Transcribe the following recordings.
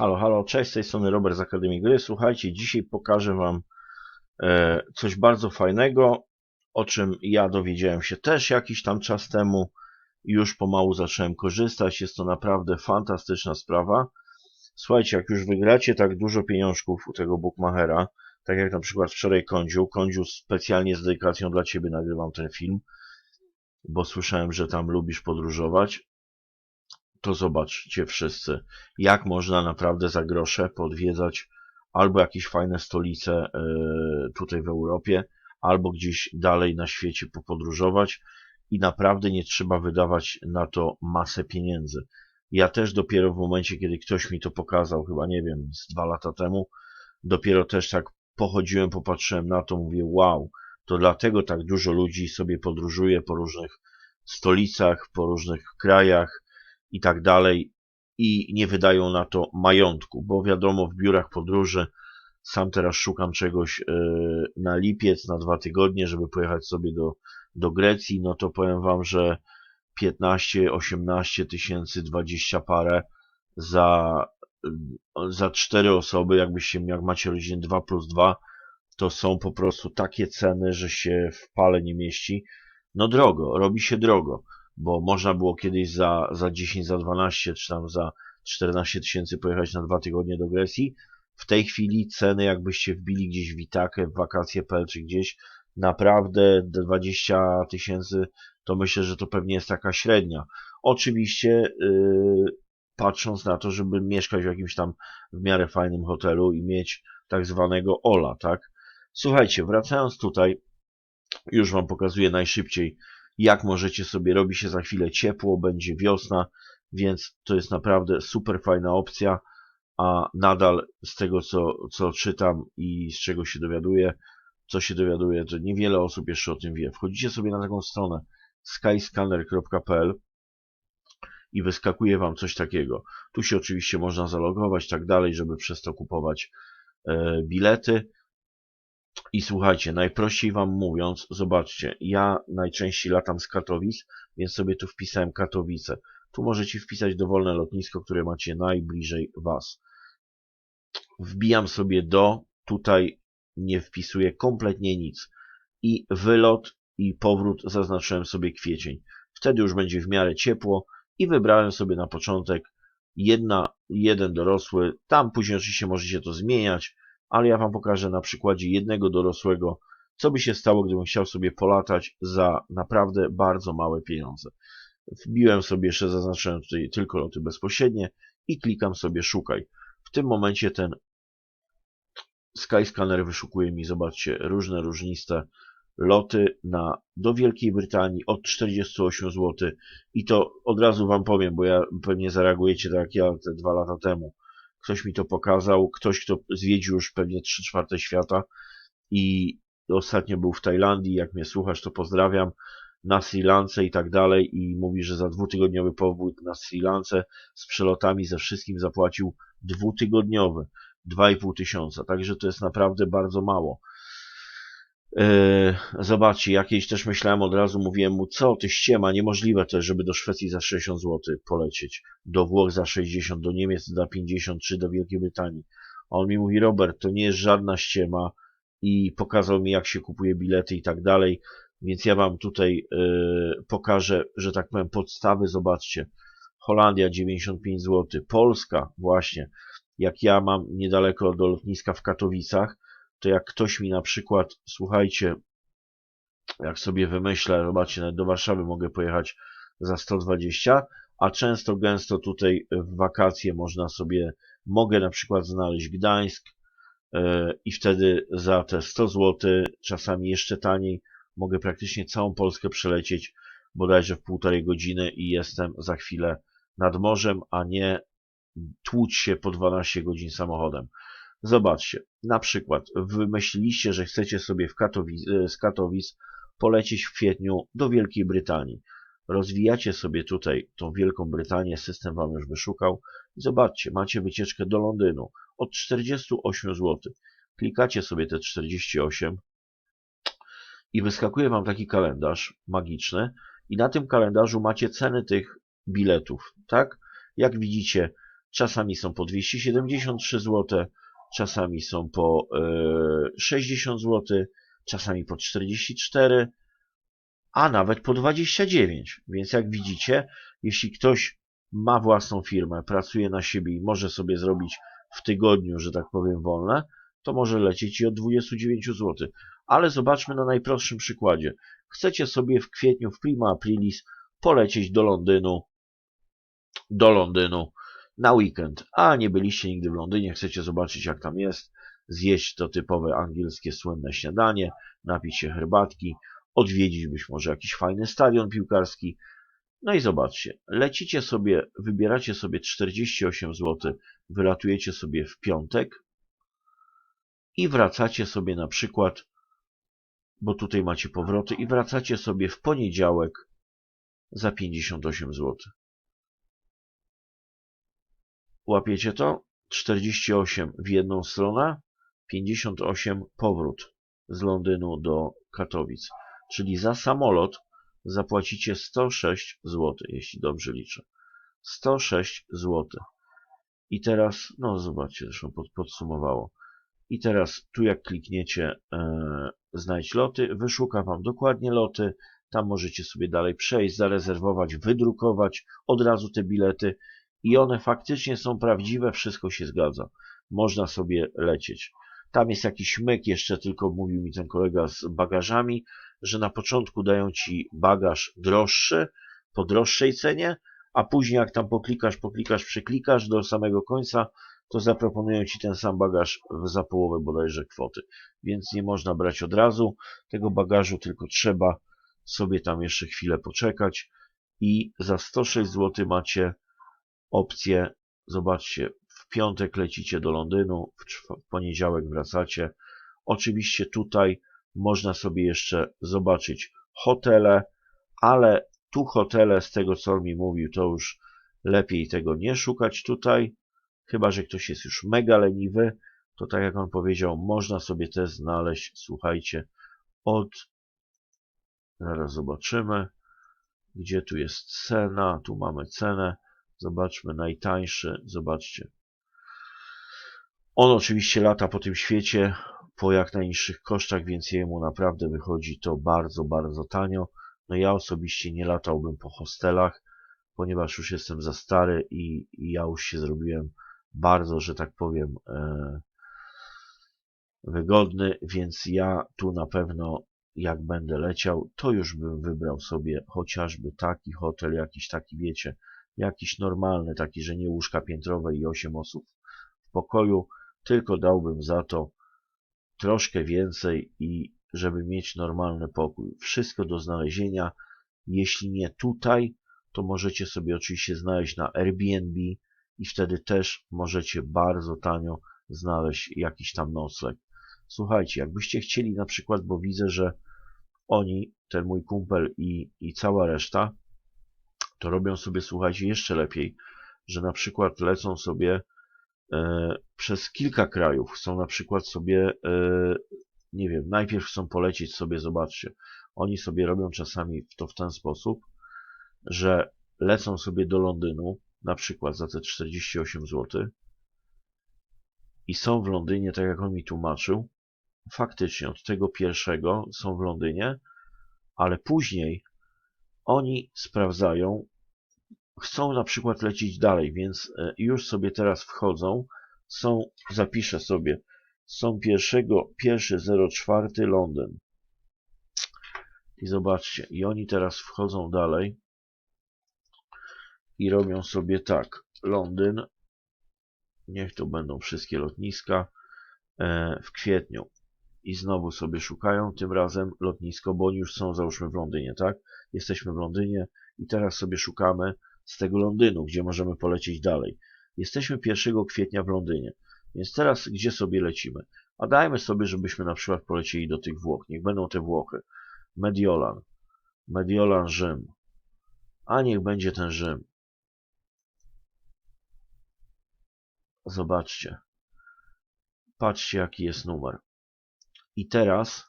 Halo, halo, cześć, z tej strony Robert z Akademii Gry. Słuchajcie, dzisiaj pokażę Wam e, coś bardzo fajnego, o czym ja dowiedziałem się też jakiś tam czas temu. Już pomału zacząłem korzystać. Jest to naprawdę fantastyczna sprawa. Słuchajcie, jak już wygracie tak dużo pieniążków u tego bookmachera, tak jak na przykład wczoraj Kądziu, Kądziu specjalnie z dedykacją dla Ciebie nagrywam ten film, bo słyszałem, że tam lubisz podróżować to zobaczcie wszyscy, jak można naprawdę za grosze podwiedzać albo jakieś fajne stolice e, tutaj w Europie, albo gdzieś dalej na świecie popodróżować i naprawdę nie trzeba wydawać na to masę pieniędzy. Ja też dopiero w momencie, kiedy ktoś mi to pokazał, chyba nie wiem, z dwa lata temu, dopiero też tak pochodziłem, popatrzyłem na to, mówię, wow, to dlatego tak dużo ludzi sobie podróżuje po różnych stolicach, po różnych krajach, i tak dalej i nie wydają na to majątku, bo wiadomo w biurach podróży sam teraz szukam czegoś e, na lipiec, na dwa tygodnie, żeby pojechać sobie do, do Grecji, no to powiem wam, że 15, 18 tysięcy, 20 parę za, za cztery osoby, jakbyście, jak macie rodzinę 2 plus 2, to są po prostu takie ceny, że się w pale nie mieści. No drogo, robi się drogo bo można było kiedyś za, za 10, za 12 czy tam za 14 tysięcy pojechać na dwa tygodnie do Grecji. W tej chwili ceny jakbyście wbili gdzieś w Itakę, w wakacje.pl czy gdzieś, naprawdę 20 tysięcy to myślę, że to pewnie jest taka średnia. Oczywiście yy, patrząc na to, żeby mieszkać w jakimś tam w miarę fajnym hotelu i mieć tak zwanego Ola, tak? Słuchajcie, wracając tutaj, już Wam pokazuję najszybciej jak możecie sobie, robi się za chwilę ciepło, będzie wiosna, więc to jest naprawdę super fajna opcja, a nadal z tego, co, co czytam i z czego się dowiaduję, co się dowiaduję, to niewiele osób jeszcze o tym wie. Wchodzicie sobie na taką stronę skyscanner.pl i wyskakuje Wam coś takiego. Tu się oczywiście można zalogować, tak dalej, żeby przez to kupować e, bilety. I słuchajcie, najprościej wam mówiąc, zobaczcie, ja najczęściej latam z Katowic, więc sobie tu wpisałem Katowice. Tu możecie wpisać dowolne lotnisko, które macie najbliżej was. Wbijam sobie do, tutaj nie wpisuję kompletnie nic. I wylot i powrót zaznaczyłem sobie kwiecień. Wtedy już będzie w miarę ciepło i wybrałem sobie na początek jedna, jeden dorosły. Tam później oczywiście możecie to zmieniać ale ja Wam pokażę na przykładzie jednego dorosłego, co by się stało, gdybym chciał sobie polatać za naprawdę bardzo małe pieniądze. Wbiłem sobie, jeszcze zaznaczyłem tutaj tylko loty bezpośrednie i klikam sobie szukaj. W tym momencie ten Skyscanner wyszukuje mi, zobaczcie, różne różniste loty na, do Wielkiej Brytanii od 48 zł i to od razu Wam powiem, bo ja pewnie zareagujecie tak jak ja te dwa lata temu ktoś mi to pokazał, ktoś, kto zwiedził już pewnie 3 czwarte świata i ostatnio był w Tajlandii, jak mnie słuchasz, to pozdrawiam, na Sri Lance i tak dalej. I mówi, że za dwutygodniowy pobyt na Sri Lance z przelotami ze wszystkim zapłacił dwutygodniowy, 2,5 tysiąca, także to jest naprawdę bardzo mało. Yy, zobaczcie, jakieś też myślałem od razu, mówiłem mu, co ty ściema, niemożliwe to jest, żeby do Szwecji za 60 zł polecieć, do Włoch za 60, do Niemiec za 50, czy do Wielkiej Brytanii. A on mi mówi, Robert, to nie jest żadna ściema i pokazał mi, jak się kupuje bilety i tak dalej, więc ja wam tutaj yy, pokażę, że tak powiem, podstawy, zobaczcie. Holandia 95 zł, Polska właśnie, jak ja mam niedaleko do lotniska w Katowicach, to jak ktoś mi na przykład, słuchajcie, jak sobie wymyślę, zobaczcie, nawet do Warszawy mogę pojechać za 120, a często, gęsto tutaj w wakacje można sobie, mogę na przykład znaleźć Gdańsk yy, i wtedy za te 100 zł, czasami jeszcze taniej, mogę praktycznie całą Polskę przelecieć bodajże w półtorej godziny i jestem za chwilę nad morzem, a nie tłuć się po 12 godzin samochodem. Zobaczcie, na przykład wymyśliliście, że chcecie sobie Katowic, e, z Katowic polecieć w kwietniu do Wielkiej Brytanii. Rozwijacie sobie tutaj tą Wielką Brytanię, system wam już wyszukał zobaczcie, macie wycieczkę do Londynu od 48 zł. Klikacie sobie te 48 i wyskakuje wam taki kalendarz magiczny i na tym kalendarzu macie ceny tych biletów, tak? Jak widzicie, czasami są po 273 zł, czasami są po e, 60 zł, czasami po 44, a nawet po 29. Więc jak widzicie, jeśli ktoś ma własną firmę, pracuje na siebie i może sobie zrobić w tygodniu, że tak powiem, wolne, to może lecieć i od 29 zł. Ale zobaczmy na najprostszym przykładzie. Chcecie sobie w kwietniu, w prima aprilis, polecieć do Londynu, do Londynu na weekend, a nie byliście nigdy w Londynie, chcecie zobaczyć jak tam jest, zjeść to typowe angielskie słynne śniadanie, napić się herbatki, odwiedzić być może jakiś fajny stadion piłkarski. No i zobaczcie, lecicie sobie, wybieracie sobie 48 zł, wylatujecie sobie w piątek i wracacie sobie na przykład, bo tutaj macie powroty, i wracacie sobie w poniedziałek za 58 zł. Łapiecie to? 48 w jedną stronę, 58 powrót z Londynu do Katowic. Czyli za samolot zapłacicie 106 zł, jeśli dobrze liczę. 106 zł. I teraz, no zobaczcie, zresztą pod, podsumowało. I teraz tu jak klikniecie e, znajdź loty, wyszuka Wam dokładnie loty, tam możecie sobie dalej przejść, zarezerwować, wydrukować od razu te bilety i one faktycznie są prawdziwe, wszystko się zgadza. Można sobie lecieć. Tam jest jakiś myk, jeszcze tylko mówił mi ten kolega z bagażami, że na początku dają Ci bagaż droższy, po droższej cenie, a później jak tam poklikasz, poklikasz, przyklikasz do samego końca, to zaproponują Ci ten sam bagaż za połowę bodajże kwoty. Więc nie można brać od razu tego bagażu, tylko trzeba sobie tam jeszcze chwilę poczekać i za 106 zł macie opcję, zobaczcie, w piątek lecicie do Londynu, w poniedziałek wracacie. Oczywiście tutaj można sobie jeszcze zobaczyć hotele, ale tu hotele, z tego co mi mówił, to już lepiej tego nie szukać tutaj, chyba że ktoś jest już mega leniwy, to tak jak on powiedział, można sobie te znaleźć, słuchajcie, od, zaraz zobaczymy, gdzie tu jest cena, tu mamy cenę, zobaczmy najtańszy, zobaczcie. On oczywiście lata po tym świecie, po jak najniższych kosztach, więc jemu naprawdę wychodzi to bardzo, bardzo tanio. No ja osobiście nie latałbym po hostelach, ponieważ już jestem za stary i, i ja już się zrobiłem bardzo, że tak powiem, e, wygodny, więc ja tu na pewno jak będę leciał, to już bym wybrał sobie chociażby taki hotel, jakiś taki, wiecie, jakiś normalny, taki, że nie łóżka piętrowe i 8 osób w pokoju, tylko dałbym za to troszkę więcej i żeby mieć normalny pokój. Wszystko do znalezienia. Jeśli nie tutaj, to możecie sobie oczywiście znaleźć na Airbnb i wtedy też możecie bardzo tanio znaleźć jakiś tam nocleg. Słuchajcie, jakbyście chcieli na przykład, bo widzę, że oni, ten mój kumpel i, i cała reszta, to robią sobie, słuchajcie, jeszcze lepiej, że na przykład lecą sobie e, przez kilka krajów. Chcą na przykład sobie, e, nie wiem, najpierw chcą polecieć sobie, zobaczcie, oni sobie robią czasami to w ten sposób, że lecą sobie do Londynu, na przykład za te 48 zł i są w Londynie, tak jak on mi tłumaczył, faktycznie od tego pierwszego są w Londynie, ale później oni sprawdzają, chcą na przykład lecieć dalej, więc e, już sobie teraz wchodzą, są, zapiszę sobie, są pierwszego, pierwszy 04 Londyn. I zobaczcie, i oni teraz wchodzą dalej i robią sobie tak, Londyn, niech to będą wszystkie lotniska e, w kwietniu i znowu sobie szukają tym razem lotnisko, bo oni już są załóżmy w Londynie, tak? Jesteśmy w Londynie i teraz sobie szukamy z tego Londynu, gdzie możemy polecieć dalej. Jesteśmy 1 kwietnia w Londynie, więc teraz gdzie sobie lecimy? A dajmy sobie, żebyśmy na przykład polecieli do tych Włoch. Niech będą te Włochy. Mediolan. Mediolan Rzym. A niech będzie ten Rzym. Zobaczcie. Patrzcie, jaki jest numer. I teraz,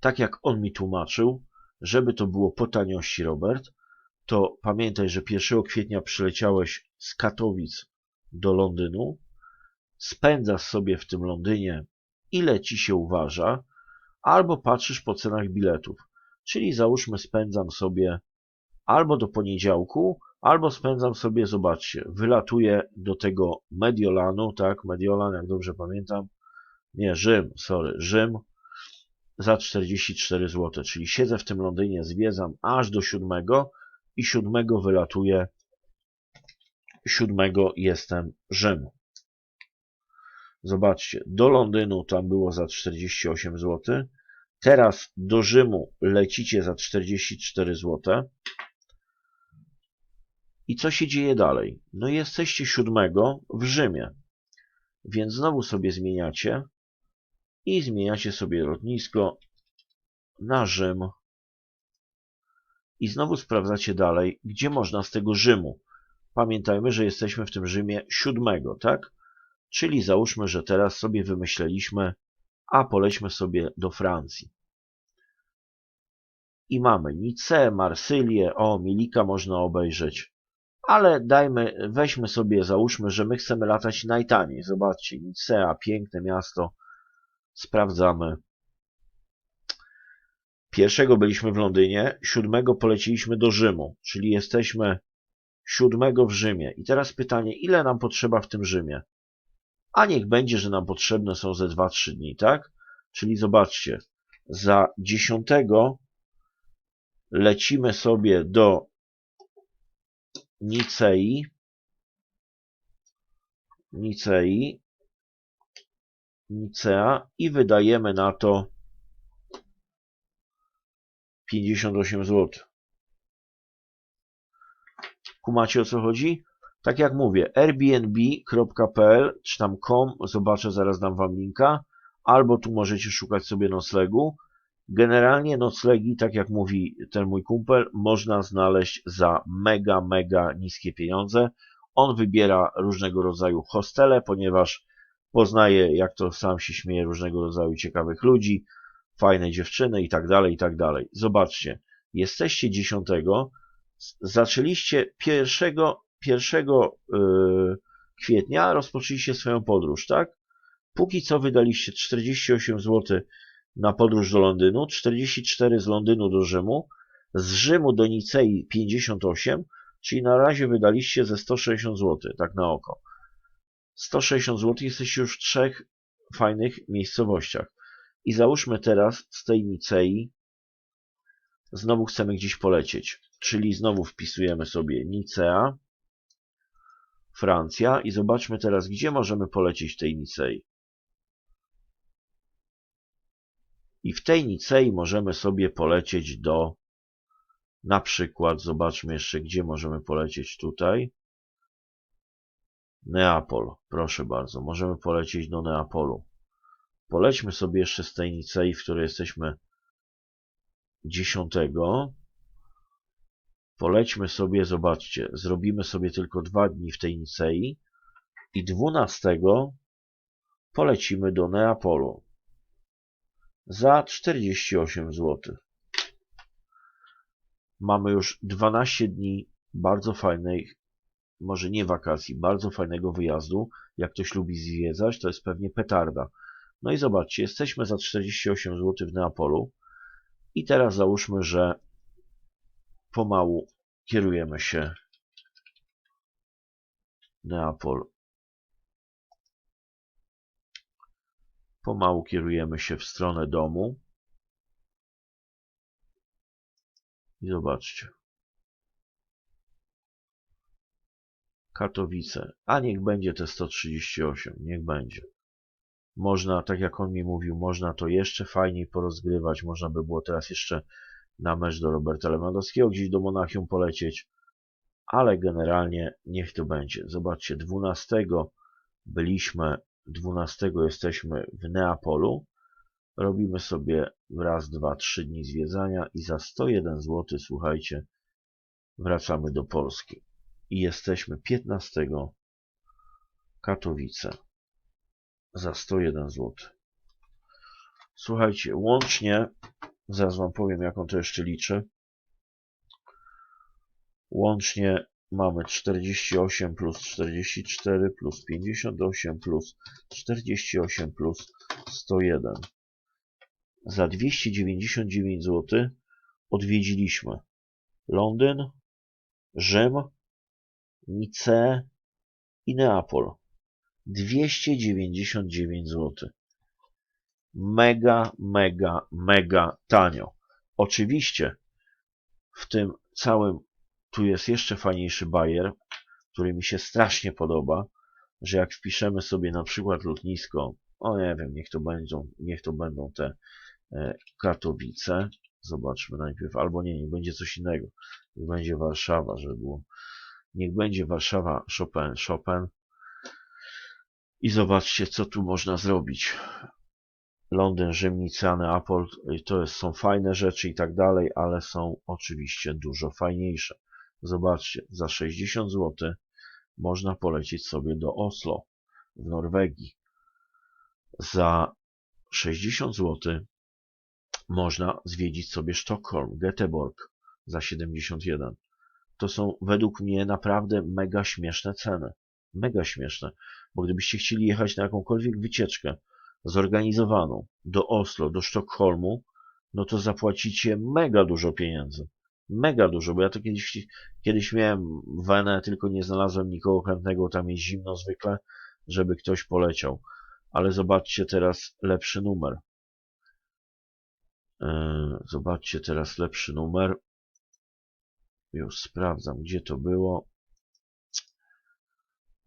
tak jak on mi tłumaczył, żeby to było po taniości, Robert, to pamiętaj, że 1 kwietnia przyleciałeś z Katowic do Londynu, spędzasz sobie w tym Londynie ile ci się uważa, albo patrzysz po cenach biletów. Czyli załóżmy spędzam sobie albo do poniedziałku, albo spędzam sobie, zobaczcie, wylatuję do tego Mediolanu, tak, Mediolan, jak dobrze pamiętam, nie, Rzym, sorry, Rzym, za 44 zł, czyli siedzę w tym Londynie, zwiedzam aż do 7 i 7 wylatuję, 7 jestem Rzym. Zobaczcie, do Londynu tam było za 48 zł, teraz do Rzymu lecicie za 44 zł. I co się dzieje dalej? No jesteście 7 w Rzymie, więc znowu sobie zmieniacie i zmieniacie sobie lotnisko na Rzym i znowu sprawdzacie dalej, gdzie można z tego Rzymu. Pamiętajmy, że jesteśmy w tym Rzymie siódmego, tak? Czyli załóżmy, że teraz sobie wymyśleliśmy, a polećmy sobie do Francji. I mamy Nicę, Marsylię, o, Milika można obejrzeć. Ale dajmy, weźmy sobie, załóżmy, że my chcemy latać najtaniej. Zobaczcie, Nicea, piękne miasto. Sprawdzamy. Pierwszego byliśmy w Londynie, siódmego poleciliśmy do Rzymu, czyli jesteśmy siódmego w Rzymie. I teraz pytanie, ile nam potrzeba w tym Rzymie? A niech będzie, że nam potrzebne są ze 2-3 dni, tak? Czyli zobaczcie, za dziesiątego lecimy sobie do Nicei, Nicei, Nicea i wydajemy na to 58 zł. Kumacie o co chodzi? Tak jak mówię, airbnb.pl czy tam com, zobaczę, zaraz dam wam linka, albo tu możecie szukać sobie noclegu. Generalnie noclegi, tak jak mówi ten mój kumpel, można znaleźć za mega, mega niskie pieniądze. On wybiera różnego rodzaju hostele, ponieważ poznaje, jak to sam się śmieje, różnego rodzaju ciekawych ludzi, fajne dziewczyny i tak dalej, i tak dalej. Zobaczcie, jesteście 10, zaczęliście 1, 1 yy, kwietnia, rozpoczęliście swoją podróż, tak? Póki co wydaliście 48 zł na podróż do Londynu, 44 z Londynu do Rzymu, z Rzymu do Nicei 58, czyli na razie wydaliście ze 160 zł, tak na oko. 160 zł jesteście już w trzech fajnych miejscowościach. I załóżmy teraz z tej Nicei znowu chcemy gdzieś polecieć, czyli znowu wpisujemy sobie Nicea, Francja i zobaczmy teraz, gdzie możemy polecieć tej Nicei. I w tej Nicei możemy sobie polecieć do, na przykład, zobaczmy jeszcze, gdzie możemy polecieć tutaj. Neapol, proszę bardzo, możemy polecieć do Neapolu. Polećmy sobie jeszcze z tej Nicei, w której jesteśmy 10. Polećmy sobie, zobaczcie, zrobimy sobie tylko dwa dni w tej Nicei i 12 polecimy do Neapolu za 48 zł. Mamy już 12 dni bardzo fajnej, może nie wakacji, bardzo fajnego wyjazdu. Jak ktoś lubi zwiedzać, to jest pewnie petarda. No i zobaczcie, jesteśmy za 48 zł w Neapolu i teraz załóżmy, że pomału kierujemy się Neapol. Pomału kierujemy się w stronę domu. I zobaczcie. Katowice. A niech będzie te 138. Niech będzie. Można, tak jak on mi mówił, można to jeszcze fajniej porozgrywać. Można by było teraz jeszcze na mecz do Roberta Lewandowskiego, gdzieś do Monachium polecieć. Ale generalnie niech to będzie. Zobaczcie, 12 byliśmy 12 jesteśmy w Neapolu. Robimy sobie raz, dwa, trzy dni zwiedzania i za 101 zł, słuchajcie, wracamy do Polski. I jesteśmy 15 Katowice za 101 zł. Słuchajcie, łącznie, zaraz wam powiem, jaką to jeszcze liczy. Łącznie mamy 48 plus 44 plus 58 plus 48 plus 101. Za 299 zł odwiedziliśmy Londyn, Rzym, Nicea i Neapol. 299 zł. Mega, mega, mega tanio. Oczywiście w tym całym tu jest jeszcze fajniejszy bajer, który mi się strasznie podoba, że jak wpiszemy sobie na przykład lotnisko, o nie wiem, niech to będą, niech to będą te e, Katowice, zobaczmy najpierw, albo nie, niech będzie coś innego, będzie Warszawa, żeby było, niech będzie Warszawa Chopin, Chopin i zobaczcie, co tu można zrobić. Londyn, Rzym, Nicea, Neapol, to jest, są fajne rzeczy i tak dalej, ale są oczywiście dużo fajniejsze. Zobaczcie, za 60 zł można polecieć sobie do Oslo w Norwegii. Za 60 zł można zwiedzić sobie Sztokholm, Göteborg za 71. To są według mnie naprawdę mega śmieszne ceny. Mega śmieszne, bo gdybyście chcieli jechać na jakąkolwiek wycieczkę zorganizowaną do Oslo, do Sztokholmu, no to zapłacicie mega dużo pieniędzy mega dużo, bo ja to kiedyś, kiedyś miałem wenę, tylko nie znalazłem nikogo chętnego, tam jest zimno zwykle, żeby ktoś poleciał. Ale zobaczcie teraz lepszy numer. Yy, zobaczcie teraz lepszy numer. Już sprawdzam, gdzie to było.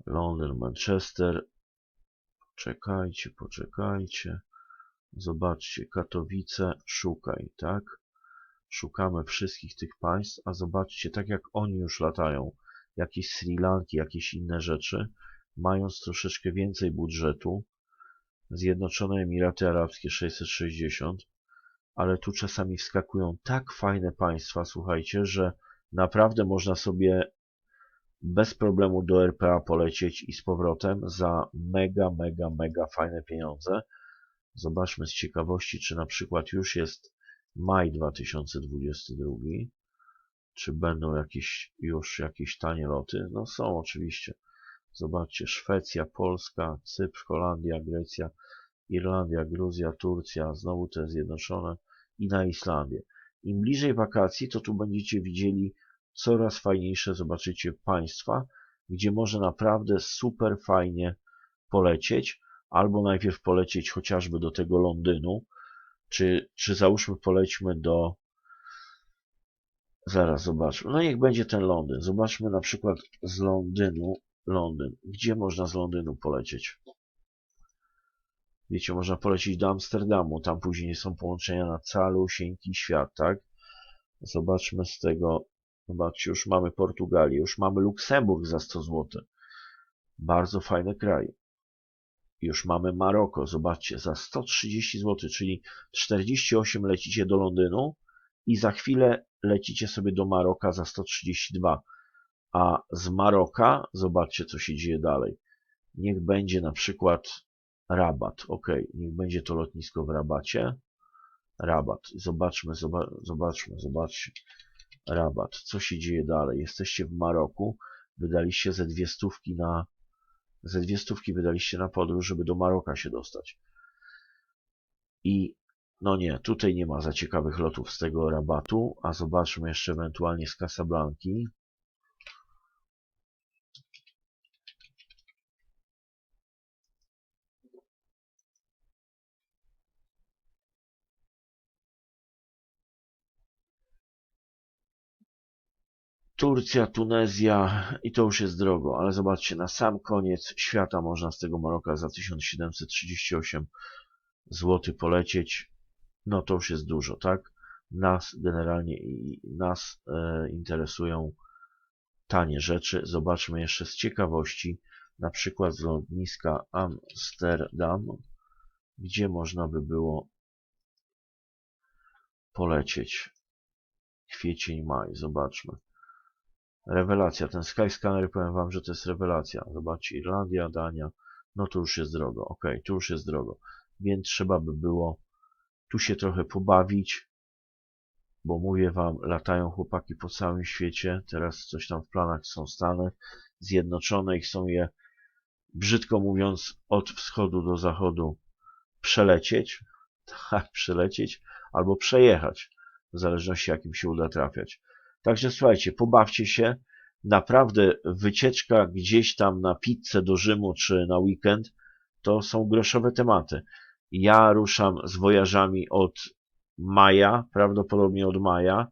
Londyn, Manchester. Poczekajcie, poczekajcie. Zobaczcie, Katowice, szukaj, tak? Szukamy wszystkich tych państw, a zobaczcie, tak jak oni już latają, jakieś Sri Lanki, jakieś inne rzeczy, mając troszeczkę więcej budżetu, Zjednoczone Emiraty Arabskie 660, ale tu czasami wskakują tak fajne państwa, słuchajcie, że naprawdę można sobie bez problemu do RPA polecieć i z powrotem za mega, mega, mega fajne pieniądze. Zobaczmy z ciekawości, czy na przykład już jest maj 2022. Czy będą jakieś już jakieś tanie loty? No są oczywiście. Zobaczcie, Szwecja, Polska, Cypr, Holandia, Grecja, Irlandia, Gruzja, Turcja, znowu te zjednoczone i na Islandię. Im bliżej wakacji, to tu będziecie widzieli coraz fajniejsze, zobaczycie, państwa, gdzie może naprawdę super fajnie polecieć, albo najpierw polecieć chociażby do tego Londynu, czy, czy załóżmy polećmy do... Zaraz zobaczmy. No niech będzie ten Londyn. Zobaczmy na przykład z Londynu. Londyn. Gdzie można z Londynu polecieć? Wiecie, można polecieć do Amsterdamu. Tam później są połączenia na calusieńki świat, tak? Zobaczmy z tego. Zobaczcie, już mamy Portugalię, już mamy Luksemburg za 100 zł. Bardzo fajny kraj. Już mamy Maroko, zobaczcie, za 130 zł, czyli 48 lecicie do Londynu i za chwilę lecicie sobie do Maroka za 132. A z Maroka, zobaczcie co się dzieje dalej. Niech będzie na przykład Rabat, ok, niech będzie to lotnisko w Rabacie. Rabat, zobaczmy, zobaczmy, zobaczcie. Rabat, co się dzieje dalej? Jesteście w Maroku, wydaliście ze dwie stówki na ze dwie stówki wydaliście na podróż, żeby do Maroka się dostać. I no nie, tutaj nie ma za ciekawych lotów z tego rabatu, a zobaczmy jeszcze ewentualnie z Casablanki. Turcja, Tunezja i to już jest drogo, ale zobaczcie, na sam koniec świata można z tego Maroka za 1738 zł polecieć. No to już jest dużo, tak? Nas generalnie i nas e, interesują tanie rzeczy. Zobaczmy jeszcze z ciekawości, na przykład z lotniska Amsterdam, gdzie można by było polecieć. Kwiecień, maj, zobaczmy. Rewelacja. Ten Skyscanner, powiem wam, że to jest rewelacja. Zobaczcie, Irlandia, Dania. No to już jest drogo. Ok, tu już jest drogo. Więc trzeba by było tu się trochę pobawić. bo mówię wam, latają chłopaki po całym świecie, teraz coś tam w planach są Stany Zjednoczone i chcą je, brzydko mówiąc, od wschodu do zachodu przelecieć, tak, przelecieć, albo przejechać, w zależności jakim się uda trafiać. Także słuchajcie, pobawcie się, naprawdę wycieczka gdzieś tam na pizzę do Rzymu czy na weekend to są groszowe tematy. Ja ruszam z wojażami od maja, prawdopodobnie od maja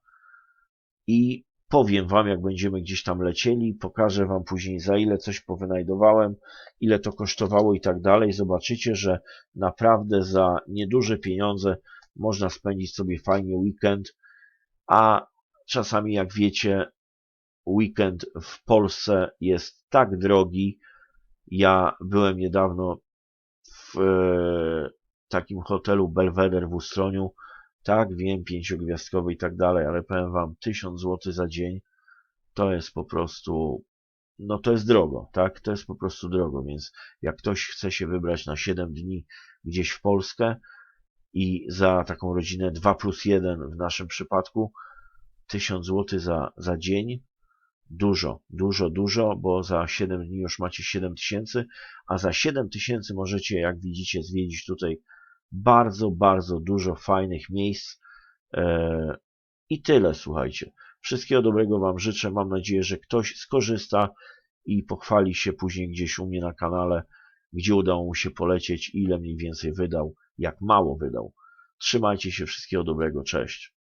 i powiem wam, jak będziemy gdzieś tam lecieli, pokażę wam później za ile coś powynajdowałem, ile to kosztowało i tak dalej. Zobaczycie, że naprawdę za nieduże pieniądze można spędzić sobie fajnie weekend, a czasami jak wiecie, weekend w Polsce jest tak drogi. Ja byłem niedawno w e, takim hotelu Belvedere w Ustroniu. Tak, wiem, pięciogwiazdkowy i tak dalej, ale powiem wam, 1000 zł za dzień to jest po prostu, no to jest drogo, tak? To jest po prostu drogo, więc jak ktoś chce się wybrać na 7 dni gdzieś w Polskę i za taką rodzinę 2 plus 1 w naszym przypadku 1000 zł za, za dzień, dużo, dużo, dużo, bo za 7 dni już macie 7 tysięcy, a za 7 tysięcy możecie, jak widzicie, zwiedzić tutaj bardzo, bardzo dużo fajnych miejsc e, i tyle, słuchajcie. Wszystkiego dobrego Wam życzę. Mam nadzieję, że ktoś skorzysta i pochwali się później gdzieś u mnie na kanale, gdzie udało mu się polecieć, ile mniej więcej wydał, jak mało wydał. Trzymajcie się, wszystkiego dobrego, cześć.